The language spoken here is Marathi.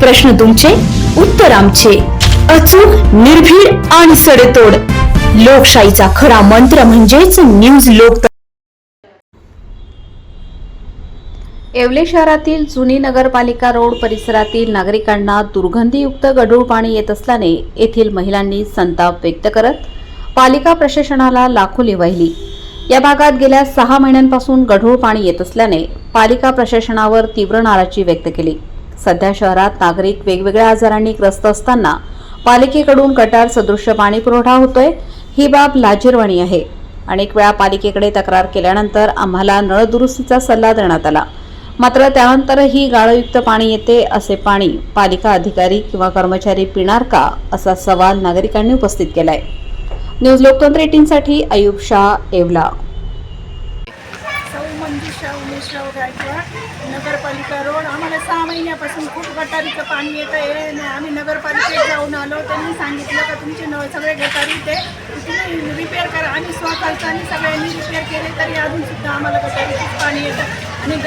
प्रश्न तुमचे उत्तर आमचे. अचूक निर्भीड आणि सडेतोड. लोकशाहीचा खरा मंत्र म्हणजेच न्यूज लोक येवले शहरातील जुनी नगरपालिका रोड परिसरातील नागरिकांना दुर्गंधीयुक्त गढूळ पाणी येत असल्याने येथील महिलांनी संताप व्यक्त करत पालिका प्रशासनाला लाखोली वाहिली. या भागात गेल्या सहा महिन्यांपासून गढूळ पाणी येत असल्याने पालिका प्रशासनावर तीव्र नाराजी व्यक्त केली. सध्या शहरात नागरिक वेगवेगळ्या आजारांनी ग्रस्त असताना पालिकेकडून गटार सदृश्य पाणी पुरवठा होतोय ही बाब लाजीरवाणी आहे. अनेक वेळा पालिकेकडे तक्रार केल्यानंतर आम्हाला नळ दुरुस्तीचा सल्ला देण्यात आला. मात्र त्यानंतरही गाळयुक्त पाणी येते असे पाणी पालिका अधिकारी किंवा कर्मचारी पिणार का असा सवाल नागरिकांनी उपस्थित केलाय. न्यूज लोकतंत्र एटीनसाठी अयुब शाह येवला म्हणजे मंजुषा उमेशराव गायकवाड नगरपालिका रोड. आम्हाला सहा महिन्यापासून खूप गटारीचं पाणी येतं आहे आणि आम्ही नगरपालिकेत जाऊन आलो. त्यांनी सांगितलं का तुमचे न सगळे गटारी ते तुम्ही रिपेअर करा. आम्ही स्वतःचा आणि सगळ्यांनी रिपेअर केले तरी अजूनसुद्धा आम्हाला गटारीचं पाणी येतं. आणि गट